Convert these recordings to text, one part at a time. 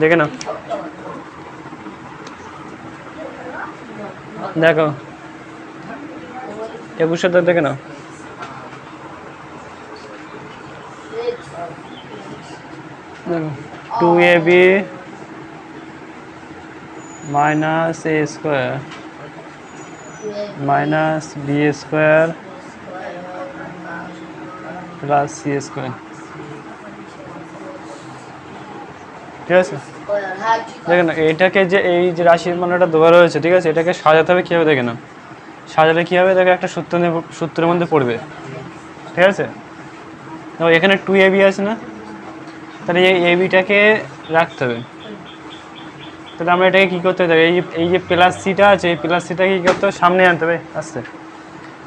দেখে নাও দেখো একুশের দাগ দেখে নাও দেখো two A B minus A square minus B square plus C square ঠিক আছে? দেখেন, এটাকে যে এই যে রাশির মানটা দেওয়া রয়েছে, ঠিক আছে, এটাকে সাজাতে হবে কীভাবে দেখে না সাজালে কী হবে দেখো একটা সূত্র নিয়ে- সূত্রের মধ্যে পড়বে? ঠিক আছে? দেখো, এখানে টু এ বি আছে না? তাহলে এই এ বিটাকে রাখতে হবে। তাহলে আমরা এটাকে কী করতে হবে? এই এই যে প্লাস সিটা আছে, এই প্লাস সিটাকে কী করতে হবে? সামনে আনতে হবে। আস্তে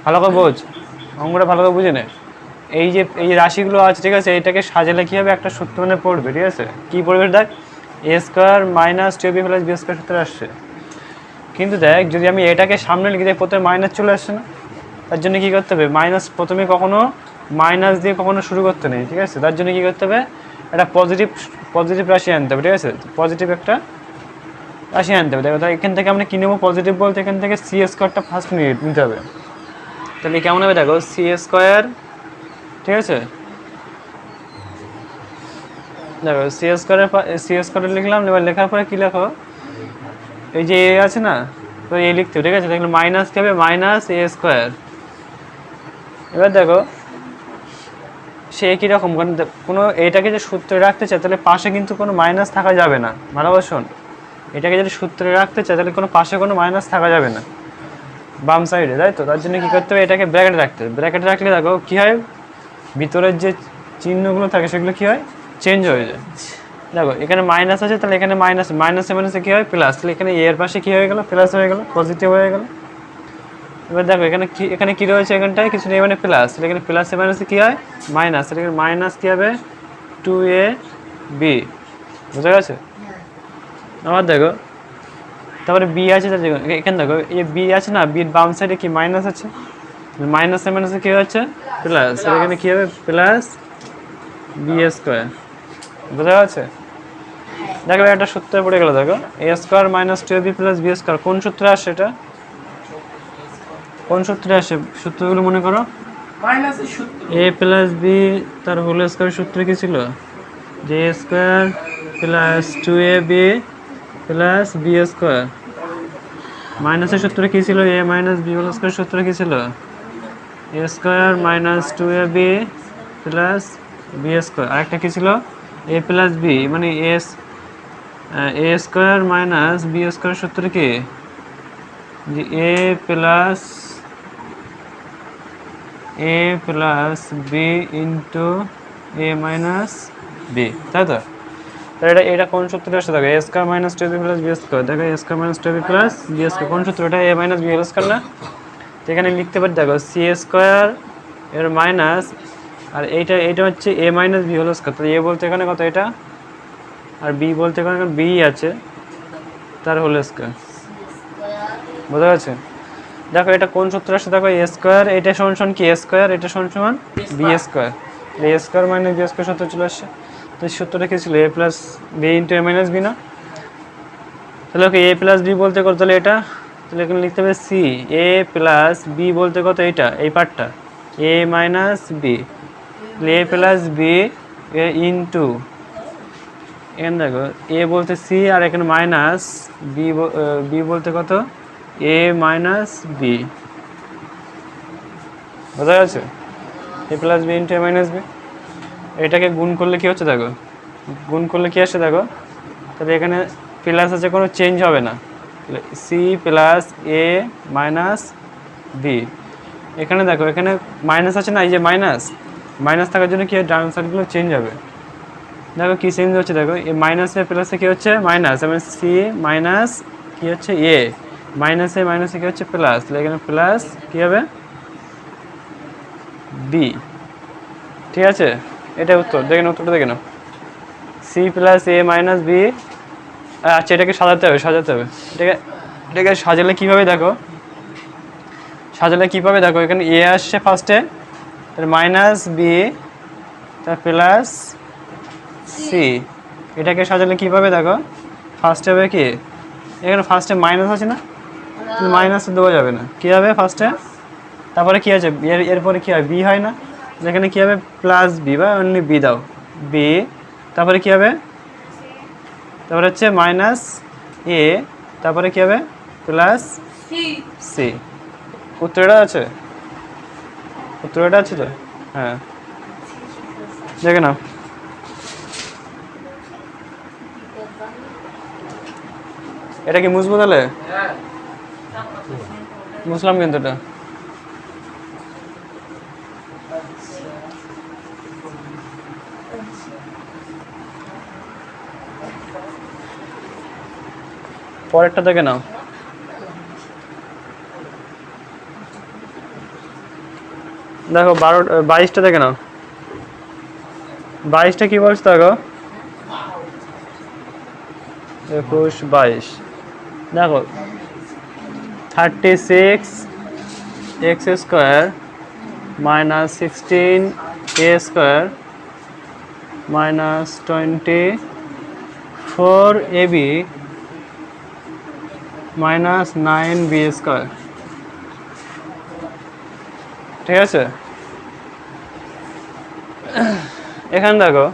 ভালো করে বোঝ। অঙ্কটা ভালো করে বুঝে নে। এই যে, এই রাশিগুলো আছে, ঠিক আছে, এটাকে সাজালে কী হবে একটা সূত্র মানে পড়বে, ঠিক আছে? কী পড়বে দেখ? A square minus two B plus B square সূত্র আসছে। কিন্তু দেখ, যদি আমি এটাকে সামনে লিখে দিই, প্রথমে মাইনাস চলে আসছে না? তার জন্য কী করতে হবে? মাইনাস প্রথমে কখনো মাইনাস দিয়ে কখনো শুরু করতে নেই, ঠিক আছে? তার জন্য কী করতে হবে? একটা পজিটিভ পজিটিভ রাশি আনতে হবে, ঠিক আছে? পজিটিভ একটা রাশি আনতে হবে। দেখো এখান থেকে আমরা কী নেব? পজিটিভ বলতে এখান থেকে সি স্কোয়ারটা ফার্স্ট নিতে হবে। তাহলে কেমন হবে? দেখো সি স্কোয়ার ঠিক আছে? দেখো সি স্কোয়ারের সি স্কোয়ারে লিখলাম, এবার লেখার পরে কী লেখো? এই যে এ আছে না, তো এ লিখতে ঠিক আছে? দেখলে মাইনাস কী হবে? মাইনাস এ স্কোয়ার এবার দেখো, সে কীরকম কারণ কোনো এটাকে যে সূত্রে রাখতে চায়, তাহলে পাশে কিন্তু কোনো মাইনাস থাকা যাবে না। ভালোবাসুন শোন এটাকে যদি সূত্রে রাখতে চায়, তাহলে কোনো পাশে কোনো মাইনাস থাকা যাবে না। বাম সাইডে তাই তো? তার জন্য কী করতে হবে? এটাকে ব্র্যাকেটে রাখতে হবে। ব্র্যাকেটে রাখলে দেখো, কী হয়? ভিতরের যে চিহ্নগুলো থাকে সেগুলো কী হয়? চেঞ্জ হয়ে যায়। দেখো, এখানে মাইনাস আছে, তাহলে এখানে মাইনাস মাইনাসে মাইনাসে কী হয়? প্লাস তাহলে এখানে এর পাশে কী হয়ে গেল? প্লাস হয়ে গেল পজিটিভ হয়ে গেল। এবার দেখো, এখানে কি, এখানে কী রয়েছে এখানটায়? কিছু নেই মানে প্লাস তাহলে এখানে প্লাসে মাইনাসে কী হয়? মাইনাস তাহলে এখানে মাইনাস কী হবে? টু এ বি বুঝা গেছে? আবার দেখো, তারপরে বি আছে এখানে দেখো এ বি আছে না? বির বাম সাইডে কি মাইনাস আছে? মাইনাসে মাইনাসে কী হচ্ছে প্লাস এখানে কী হবে? প্লাস বি স্কোয়ার বোঝা যাচ্ছে দেখো একটা সূত্রে পড়ে গেল দেখো। A square minus two B plus B square কোন সূত্রে আসে এটা? কোন সূত্রে আসে? সূত্রগুলো মনে করো। এ প্লাস বি তার হোল স্কোয়ার সূত্র কি ছিল? যে A square plus two A B plus B square মাইনাসের সূত্র কি ছিল? A minus B whole square সূত্র কি ছিল? A square minus two A B plus B square আরেকটা কি ছিল? এ প্লাস বি মানে S A square minus B square সূত্র কি? যে A plus A plus B into A minus B তাই তো? এটা এটা কোন সূত্রে আসছে? দেখো A square minus two B plus B square দেখো A square minus two B plus B square কোন সূত্র এটা এ মাইনাস বি স্কোয়ার না? তো এখানে লিখতে পারি, দেখো সি স্কোয়ার এর মাইনাস আর এইটা এইটা হচ্ছে A minus B whole square তাহলে এ বলতে এখানে কত এটা? আর বি বলতে এখানে বি আছে, তার হোল স্কোয়ার বোঝা গেছে দেখো, এটা কোন সূত্র আসছে? দেখো এ স্কোয়ার এটা সমান সমান কি? এ স্কোয়ার এটা সমান সমান B square A square minus B square সূত্র চলে আসছে। তো সূত্রটা কি ছিল? A plus B into A minus B না? তাহলে ওকে এ প্লাস বি বলতে কত? তাহলে এটা তাহলে এখানে লিখতে হবে সি, এ প্লাস বি বলতে কত এইটা? এই পার্টটা। A minus B. A plus B, A into, এখানে দেখো, এ বলতে সি আর এখানে মাইনাস বি বি বলতে কত? A minus B. বোঝা গেছে? A plus B into A minus B. এটাকে গুণ করলে কি হচ্ছে দেখো? গুণ করলে কি আসছে দেখো? তাহলে এখানে প্লাস আছে কোনো, চেঞ্জ হবে না। C plus A minus B. এখানে দেখো, এখানে মাইনাস আছে না, এই যে মাইনাস মাইনাস থাকার জন্য কি সাইডগুলো চেঞ্জ হবে। দেখো কি চেঞ্জ হচ্ছে, দেখো, এই মাইনাসে প্লাসে কি হচ্ছে? মাইনাস এবং সি মাইনাস কি হচ্ছে? এ। মাইনাসে মাইনাসে কি হচ্ছে? প্লাস, তাহলে এখানে প্লাস কি হবে? বি। ঠিক আছে? এটা উত্তর, দেখে নাও, উত্তরটা দেখে নাও। C plus A minus B আচ্ছা এটাকে সাজাতে হবে সাজাতে হবে। এটাকে এটাকে সাজালে কীভাবে দেখো? সাজালে কীভাবে দেখো? এখানে এ আসছে ফার্স্টে তার মাইনাস বি তার প্লাস সি এটাকে সাজালে কীভাবে দেখো? ফার্স্টে হবে কি? এখানে ফার্স্টে মাইনাস আছে না? মাইনাস দেওয়া যাবে না। কী হবে ফার্স্টে তারপরে কী আছে? এর এরপরে কী হয়? বি হয় না। যেখানে কী হবে? প্লাস বি বা অনলি বি দাও। বি তারপরে কী হবে? তারপরে হচ্ছে মাইনাস এ তারপরে কী হবে? প্লাস সি উত্তরটা আছে? উত্তরটা আছে তো? হ্যাঁ। দেখে নাও। এটা কি মুছবো তাহলে? মুসলাম কিন্তু এটা। পরেরটা দেখে নাও। দেখো, বারো বাইশটা দেখে নাও। বাইশটা কি বলছো দেখো? একুশ, বাইশ। দেখো thirty six X square minus sixteen A square minus twenty four A B minus nine B square ঠিক আছে? এখানে দেখো।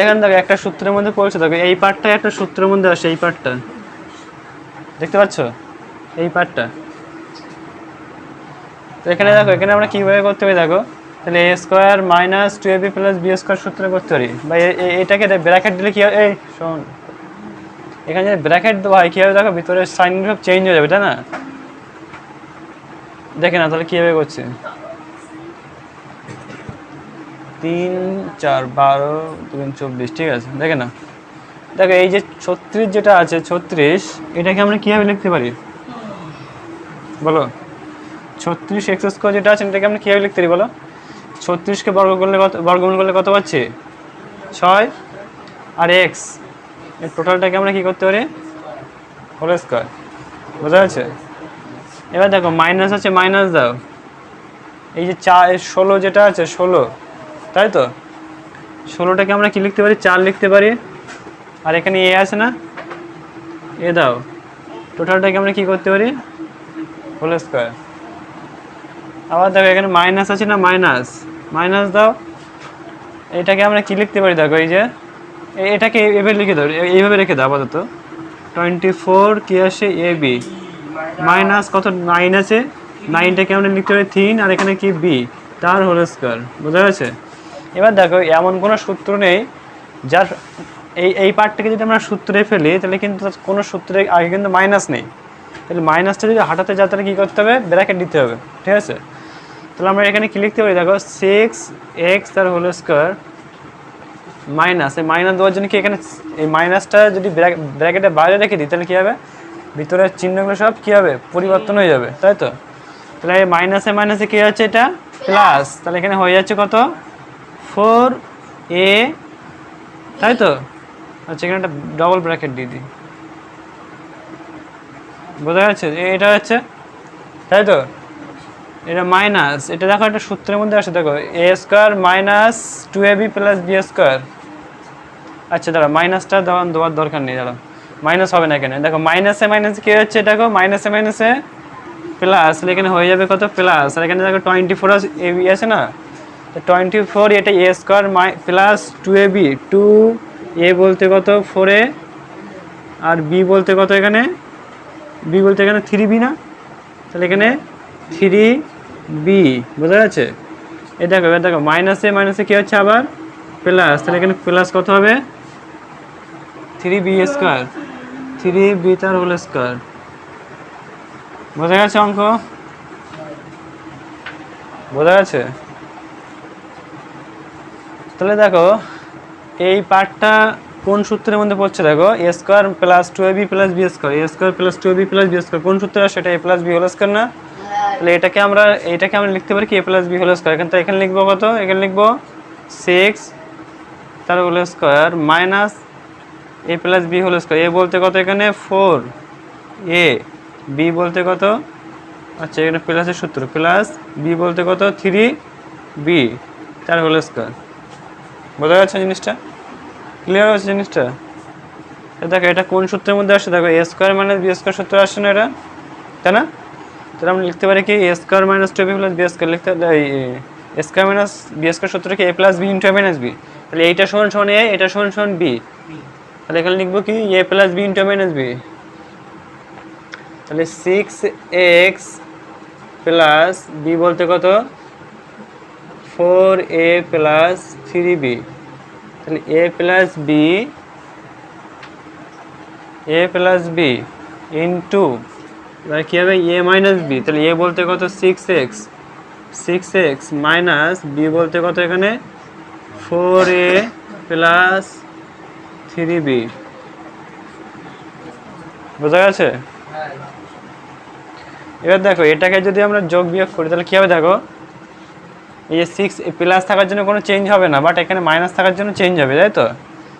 এখানে দেখো, একটা সূত্রের মধ্যে পড়ছে, দেখো, এই পার্টটা একটা সূত্রের মধ্যে আসে, এই পার্টটা। দেখতে পাচ্ছ? এই পার্টটা। তো এখানে দেখো, এখানে আমরা কীভাবে করতে পারি, দেখো। তাহলে A square minus two A B plus B square সূত্রে করতে পারি। বা এটাকে ব্র্যাকেট দিলে কী হয়? এই, শোন। এখানে যদি ব্র্যাকেট দেওয়া হয়, কীভাবে দেখো ভিতরে সাইন সব চেঞ্জ হয়ে যাবে, তাই না? দেখে না তাহলে কীভাবে করছে। তিন, চার, বারো তিন চব্বিশ, ঠিক আছে? দেখে না দেখো, এই যে ছত্রিশ যেটা আছে, ছত্রিশ, এটাকে আমরা কীভাবে লিখতে পারি? বলো। ছত্রিশ এক্স স্কোয়ার যেটা আছে, এটাকে আমরা কীভাবে লিখতে পারি, বলো? ছত্রিশকে বর্গ করলে কত, বর্গমূল করলে কত পাচ্ছি? ছয়। আর এক্স। টোটালটাকে আমরা কী করতে পারি? Whole square. বোঝা যাচ্ছে? এবার দেখো মাইনাস আছে মাইনাস দাও। এই যে চা ষোলো যেটা আছে ষোলো তাই তো? ষোলোটাকে আমরা কি লিখতে পারি? চার লিখতে পারি। আর এখানে এ আছে না? এ দাও। টোটালটাকে আমরা কি করতে পারি? Whole square. আবার দেখো এখানে মাইনাস আছে না মাইনাস মাইনাস দাও। এটাকে আমরা কি লিখতে পারি? দেখো এই যে এটাকে এভাবে লিখে দাও এইভাবে রেখে দাও আপাতত। টোয়েন্টি ফোর কি আসে? এ বি মাইনাস কত? নাইন আছে। নাইনটাকে আমরা লিখতে পারি? তিন আর এখানে কি বি তার হোল স্কোয়ার বোঝা গেছে? এবার দেখো, এমন কোনো সূত্র নেই, যার এই এই পার্টটাকে যদি আমরা সূত্রে ফেলি, তাহলে কিন্তু কোনো সূত্রে আগে কিন্তু মাইনাস নেই। তাহলে মাইনাসটা যদি হাঁটাতে যায় তাহলে কী করতে হবে? ব্র্যাকেট দিতে হবে। ঠিক আছে? তাহলে আমরা এখানে কি লিখতে পারি? দেখো সিক্স এক্স তার হোল স্কোয়ার মাইনাস, এই মাইনাস দেওয়ার জন্য কি এখানে এই মাইনাসটা যদি ব্র্যাকেটের বাইরে রেখে দিই, তাহলে কী হবে? ভিতরের চিহ্নগুলো সব কী হবে? পরিবর্তন হয়ে যাবে, তাই তো? তাহলে এই মাইনাসে মাইনাসে কী হচ্ছে এটা? প্লাস, তাহলে এখানে হয়ে যাচ্ছে কত? ফোর এ, তাই তো? আচ্ছা এখানে একটা ডবল ব্র্যাকেট দিয়ে দিই। বোঝা যাচ্ছে? এটা হচ্ছে, তাই তো? এটা মাইনাস এটা দেখো একটা সূত্রের মধ্যে আসে, দেখো A square minus two A B plus B square আচ্ছা দাঁড়া মাইনাসটা দেওয়ার দেওয়ার দরকার নেই দাঁড়া মাইনাস হবে না এখানে দেখো মাইনাসে মাইনাসে কী হচ্ছে? দেখো মাইনাসে মাইনাসে প্লাস এখানে হয়ে যাবে কত? প্লাস আর এখানে দেখো টোয়েন্টি ফোর আছে না? তো টোয়েন্টি ফোর এটা A square my plus two A B two A বলতে কত? ফোর এ আর বি বলতে কত এখানে? বি বলতে এখানে থ্রি বি না? তাহলে এখানে থ্রি বি বোঝা যাচ্ছে? এ দেখো, এবার দেখো মাইনাসে মাইনাসে কী হচ্ছে আবার? প্লাস তাহলে এখানে প্লাস কত হবে? Three B square. Three B তার হোল স্কোয়ার। বোঝা গেছে অঙ্ক? বোঝা গেছে? তাহলে দেখো, এই পার্টটা কোন সূত্রের মধ্যে পড়ছে দেখো? A square plus two B plus B square. A square plus two B plus B square. কোন সূত্রে আসে? এটা A plus B whole square না? তাহলে এটাকে আমরা এটাকে আমরা লিখতে পারি কি? A plus B whole square. এখান এখানে লিখব কত? এখানে লিখব সিক্স তার whole square minus A plus B whole square A বলতে কত এখানে? ফোর এ বি বলতে কত? আচ্ছা এখানে প্লাসের সূত্র। প্লাস বি বলতে কত? থ্রি বি তার হোল স্কোয়ার বোঝা যাচ্ছে জিনিসটা? ক্লিয়ার হচ্ছে জিনিসটা? দেখো, এটা কোন সূত্রের মধ্যে আসছে দেখো A square minus B square সূত্র আসছে না এটা? তাই না? তাহলে আমরা লিখতে পারি কি? A square minus two B plus B square লিখতে A square minus B square সূত্র কি? A plus B into minus B তাহলে এইটা সমান সমান এ এটা সমান সমান বি তাহলে এখানে লিখব কি? A plus B into minus B তাহলে সিক্স এক্স প্লাস বি বলতে কত? Four A plus three B তাহলে A plus B A plus B into এবার কী হবে? এ মাইনাস বি তাহলে এ বলতে কত? Six X six X minus B বলতে কত এখানে? Four A plus three B. বোঝা গেছে? এবার দেখো, এটাকে যদি আমরা যোগ বিয়োগ করি, তাহলে কী হবে দেখো? এই যে সিক্স প্লাস থাকার জন্য কোনো চেঞ্জ হবে না বাট এখানে মাইনাস থাকার জন্য চেঞ্জ হবে, তাই তো?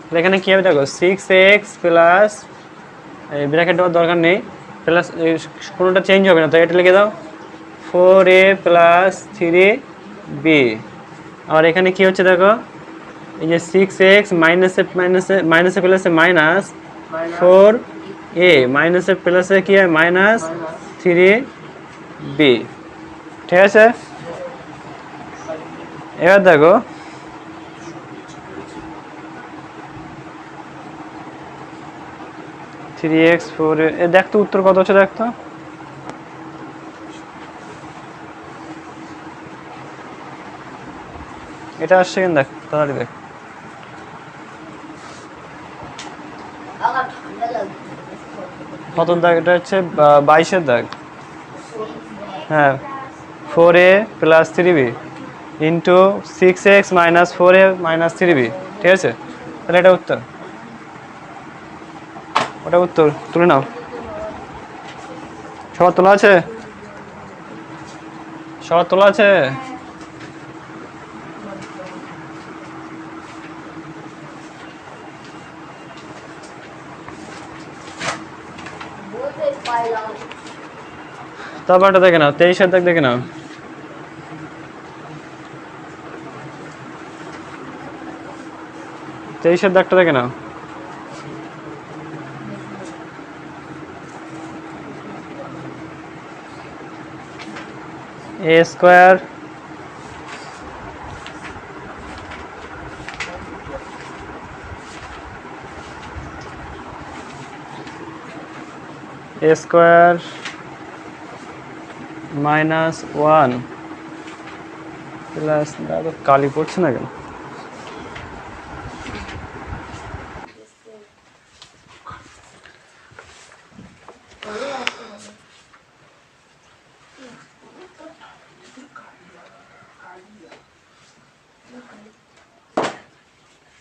তাহলে এখানে কী হবে দেখো সিক্স এক্স প্লাস এই ব্র্যাকেট দেওয়ার দরকার নেই প্লাস কোনোটা চেঞ্জ হবে না তো এটা লিখে দাও four A plus three B আর এখানে কী হচ্ছে দেখো? এই যে সিক্স এক্স মাইনাসে মাইনাসে মাইনাসে প্লাসে মাইনাস ফোর এ মাইনাসে প্লাসে কি হয়? মাইনাস থ্রি বি ঠিক আছে? এবার দেখো। থ্রি এক্স ফোর এ দেখ তো উত্তর কত হচ্ছে দেখ তো। এটা আসছে কেন দেখ? তাড়াতাড়ি দেখ। কত দাগ এটা হচ্ছে বাইশের দাগ। হ্যাঁ four A plus three B into six X minus four A minus three B ঠিক আছে? তাহলে এটা উত্তর। ওটা উত্তর, তুলে নাও। সবার তোলা আছে? সবার তোলা আছে? তারপরটা দেখে নাও তেইশের দাগ দেখে নাও। তেইশের দাগটা দেখে নাও। A square A square minus one plus দাদা কালি পড়ছে না কেন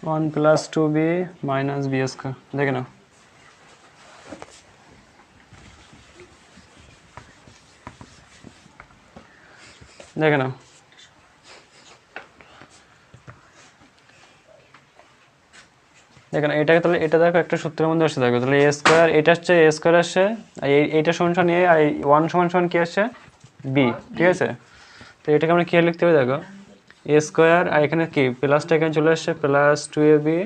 one plus two B minus B square দেখে নাও দেখে নাও। দেখেন এটাকে তাহলে, এটা দেখো একটা সূত্রের মধ্যে আসছে, দেখো। তাহলে এ স্কোয়ার এটা হচ্ছে এ স্কোয়ার আসছে এইটা সমান সমান এ আর ওয়ান সমান সমান কি আসছে? বি ঠিক আছে? তো এটাকে আমরা কি লিখতে হবে, দেখো? এ স্কোয়ার আর এখানে কি? প্লাসটা এখানে চলে আসছে প্লাস টু এ বি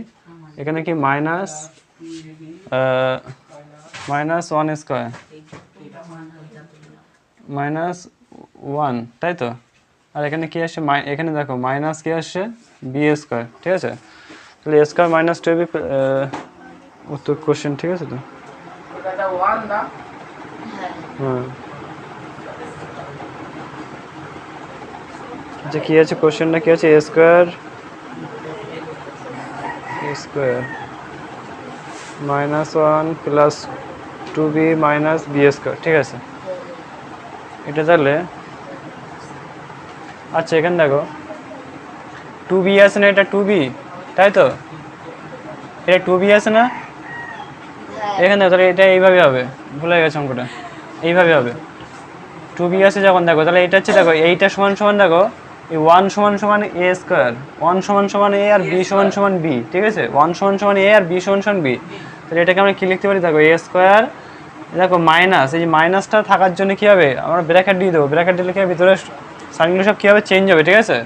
এখানে কি? Minus minus one square minus one তাই তো? আর এখানে কি আসছে মাই- এখানে দেখো মাইনাস কি আসছে বি স্কোয়ার ঠিক আছে? তাহলে স্কোয়ার মাইনাস টু বি উত্তর কোশ্চেন ঠিক আছে তো? হ্যাঁ। আচ্ছা কি আছে? কোশ্চেনটা কি আছে? A square square minus one plus two B minus B square ঠিক আছে? এটা তাহলে? আচ্ছা এখানে দেখো। টু বি আছে না এটা টু বি তাই তো? এটা টু বি আছে না? এখানে দেখো তাহলে এটা এইভাবে হবে। ভুলে গেছে অঙ্কটা। এইভাবে হবে। টু বি আছে যখন দেখো তাহলে এটা হচ্ছে দেখো এইটা সমান সমান দেখো এই ওয়ান সমান সমান এ স্কোয়ার ওয়ান সমান সমান এ আর বি সমান সমান বি ঠিক আছে? ওয়ান সমান সমান এ আর বি সমান সমান বি তাহলে এটাকে আমরা কি লিখতে পারি? দেখো এ স্কোয়ার দেখো মাইনাস এই যে মাইনাসটা থাকার জন্য কী হবে? আমরা ব্র্যাকেট দিয়ে দেবো। ব্র্যাকেট দিলে কি হবে? ভিতরে সাইনগুলো সব কী হবে? চেঞ্জ হবে, ঠিক আছে?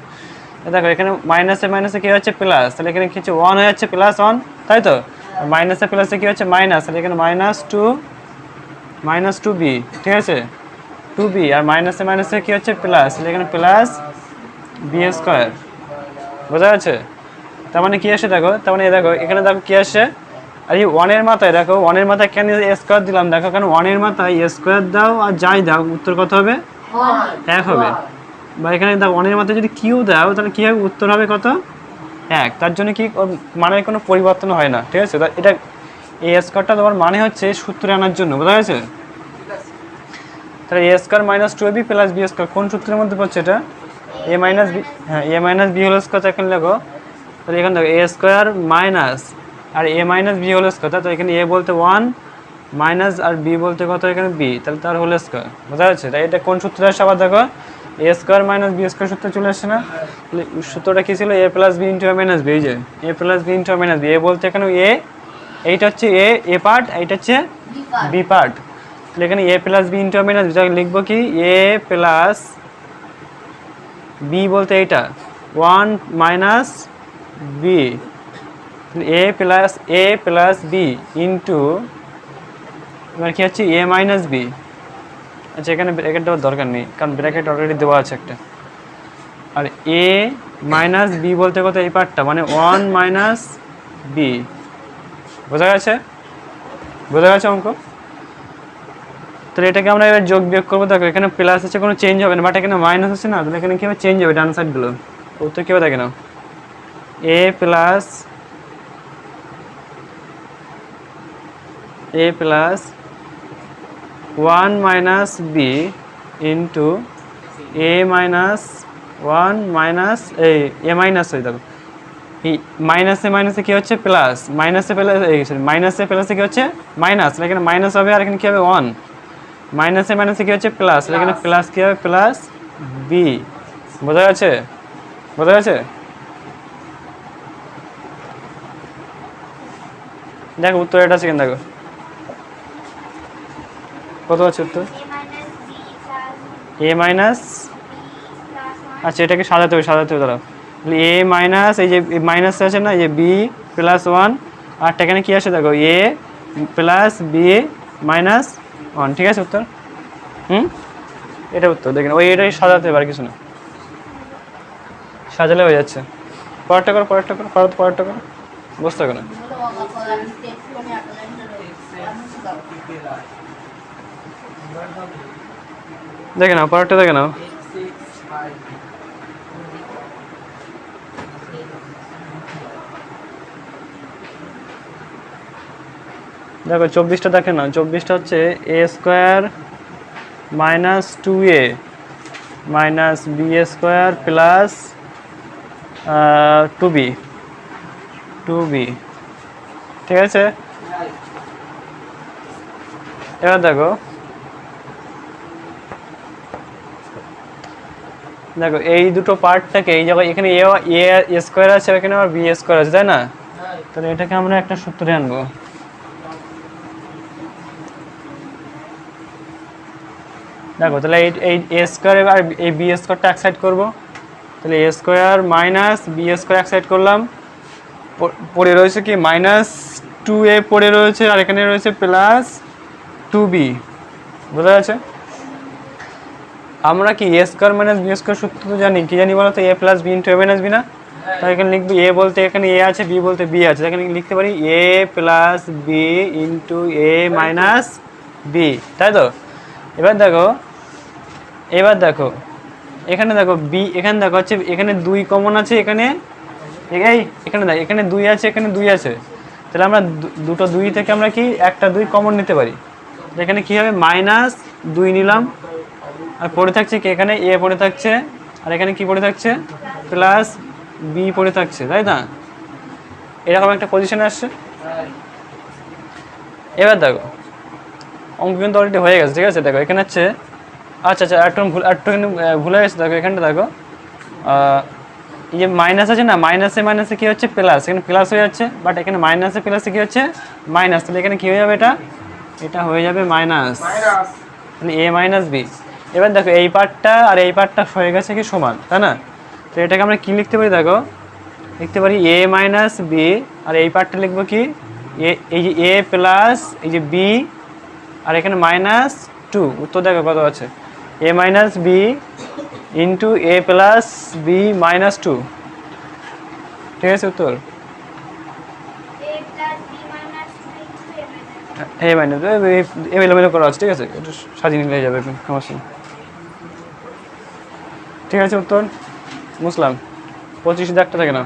দেখো, এখানে মাইনাসে মাইনাসে কী হচ্ছে? প্লাস তাহলে এখানে কিছু ওয়ান হয়ে যাচ্ছে প্লাস ওয়ান তাই তো? মাইনাসে প্লাসে কী হচ্ছে? মাইনাস তাহলে এখানে minus two minus two B ঠিক আছে? টু বি আর মাইনাসে মাইনাসে কী হচ্ছে? প্লাস তাহলে এখানে প্লাস বি স্কোয়ার বোঝা যাচ্ছে? তার মানে কী আসে দেখো? তার মানে দেখো, এখানে দেখো কী আসে? আর এই ওয়ানের মাথায় দেখো ওয়ানের মাথায় কেন স্কোয়ার দিলাম? দেখো কারণ ওয়ানের মাথায় স্কোয়ার দাও আর যাই দাও উত্তর কত হবে? এক হবে। বা এখানে দাও ওয়ানের মাথায় যদি কিউ দাও তাহলে কি হবে? উত্তর হবে কত? এক। তার জন্য কি মানের কোনো পরিবর্তন হয় না ঠিক আছে? তা এটা এই স্কোয়ারটা তোমার মানে হচ্ছে সূত্রে আনার জন্য বোঝা গেছে? তাহলে A square minus two B plus B square কোন সূত্রের মধ্যে পড়ছে এটা? এ মাইনাস বি হ্যাঁ A minus B whole square এখানে লেখো। তাহলে এখানে দেখো এ square minus R A minus B whole square তো এখানে এ বলতে ওয়ান মাইনাস আর বি বলতে কত এখানে বি তাহলে তার হোল স্কোয়ার বোঝা যাচ্ছে? তাই এটা কোন সূত্রে আসে আবার দেখো? A square minus B square সূত্রে চলে আসছে না? সূত্রটা কী ছিল? A plus B into minus B এই যে A plus B into minus B A বলতে এখানে এ এইটা হচ্ছে এ এ পার্ট এইটা হচ্ছে বি পার্ট তাহলে এখানে A plus B into minus B লিখব কি? এ প্লাস বি বলতে এইটা one minus B A plus A plus B into এবার কি হচ্ছে? এ মাইনাস বি আচ্ছা এখানে ব্র্যাকেট দেওয়ার দরকার নেই, কারণ ব্র্যাকেট অলরেডি দেওয়া আছে একটা। আর এ মাইনাস বি বলতে কত এই পার্টটা মানে ওয়ান মাইনাস বি বোঝা গেছে? বোঝা গেছে অঙ্ক? তাহলে এটাকে আমরা এবার যোগ বিয়োগ করব। দেখো, এখানে প্লাস আছে, কোনো চেঞ্জ হবে না। বাট এখানে মাইনাস আছে না, তাহলে এখানে কীভাবে চেঞ্জ হবে, ডান সাইডগুলো উত্তর কীভাবে দেখে নাও। A plus A plus one minus B into A minus one minus এই এ মাইনাস হয়ে দেখো এই মাইনাসে মাইনাসে কী হচ্ছে? প্লাস মাইনাসে প্লাস এই সরি মাইনাসে প্লাসে কী হচ্ছে? মাইনাস এখানে মাইনাস হবে আর এখানে কী হবে? ওয়ান মাইনাসে মাইনাসে কী হচ্ছে? প্লাস এখানে প্লাস কী হবে? প্লাস বি বোঝা গেছে? বোঝা গেছে? দেখো উত্তর এটা আছে কেন দেখো। কত আছে উত্তর? এ মাইনাস আচ্ছা এটাকে সাজাতে হবে সাজাতে হবে, দাঁড়াও। এ মাইনাস এই যে মাইনাস আছে না, এই যে বি প্লাস ওয়ান আর এখানে কী আছে? দেখো A plus B minus one ঠিক আছে উত্তর? হুম? এটা উত্তর দেখেন ওই এটাই সাজাতে হবে, আর কিছু না। সাজালে হয়ে যাচ্ছে। পরেরটা করো পরেরটা করো পরের পরেরটা করো। বুঝতে পারো না? দেখে নাও, পরেরটা দেখে নাও। দেখো, চব্বিশটা দেখে নাও। চব্বিশটা হচ্ছে A square minus two A, minus B square plus two B two B. ঠিক আছে? এবার দেখো দেখো, এই দুটো পার্টটাকে এই জায়গায় এখানে এ এ স্কোয়ার আছে এখানে আবার বি স্কোয়ার আছে, তাই না? তাহলে এটাকে আমরা একটা সূত্রে আনব। দেখো, তাহলে এই এই এ স্কোয়ার আর এই বি স্কোয়ারটা এক সাইড করব। তাহলে A square minus B square এক সাইড করলাম। পড়ে রয়েছে কি? মাইনাস টু এ পড়ে রয়েছে, আর এখানে রয়েছে প্লাস টু বি বোঝা যাচ্ছে? আমরা কি A square minus B square সূত্র তো জানি, কি জানি বলো তো A plus B into A minus B না? তাই এখানে লিখবি এ বলতে এখানে এ আছে বি বলতে বি আছে। এখানে লিখতে পারি A plus B into A minus B তাই তো? এবার দেখো এবার দেখো, এখানে দেখো বি এখানে দেখো হচ্ছে এখানে দুই কমন আছে এখানে। এই, এখানে দেখ, এখানে দুই আছে, এখানে দুই আছে। তাহলে আমরা দুটো দুই থেকে আমরা কি একটা দুই কমন নিতে পারি। এখানে কি হবে? মাইনাস দুই নিলাম। আর পড়ে থাকছে কি? এখানে এ পড়ে থাকছে আর এখানে কি পড়ে থাকছে? প্লাস বি পড়ে থাকছে তাই না? এরকম একটা পজিশনে আসছে। এবার দেখো অঙ্ক কিন্তু অলরেডি হয়ে গেছে ঠিক আছে? দেখো এখানে হচ্ছে আচ্ছা আচ্ছা একটু ভুল একটু ভুলে গেছে দেখো এখানটা দেখো। আহ, এই যে মাইনাস আছে না? মাইনাসে মাইনাসে কী হচ্ছে? প্লাস এখানে প্লাস হয়ে যাচ্ছে বাট এখানে মাইনাসে প্লাসে কী হচ্ছে? মাইনাস তাহলে এখানে কী হয়ে যাবে এটা? এটা হয়ে যাবে মাইনাস মানে এ মাইনাস বি এবার দেখো এই পার্টটা আর এই পার্টটা হয়ে গেছে কি সমান তাই না? তো এটাকে আমরা কি লিখতে পারি দেখো? লিখতে পারি এ মাইনাস বি আর এই পার্টটা লিখব কি? এ এই যে এ প্লাস এই যে বি আর এখানে মাইনাস টু উত্তর দেখো কত আছে? A minus B into A plus B minus two ঠিক আছে উত্তর? এ মাইনাস এভেলেবেল করা আছে ঠিক আছে? একটু সাজিয়ে নিলে যাবে সমস্যা নেই। ঠিক আছে উত্তর? মুসলাম। পঁচিশ হাজার থাকে না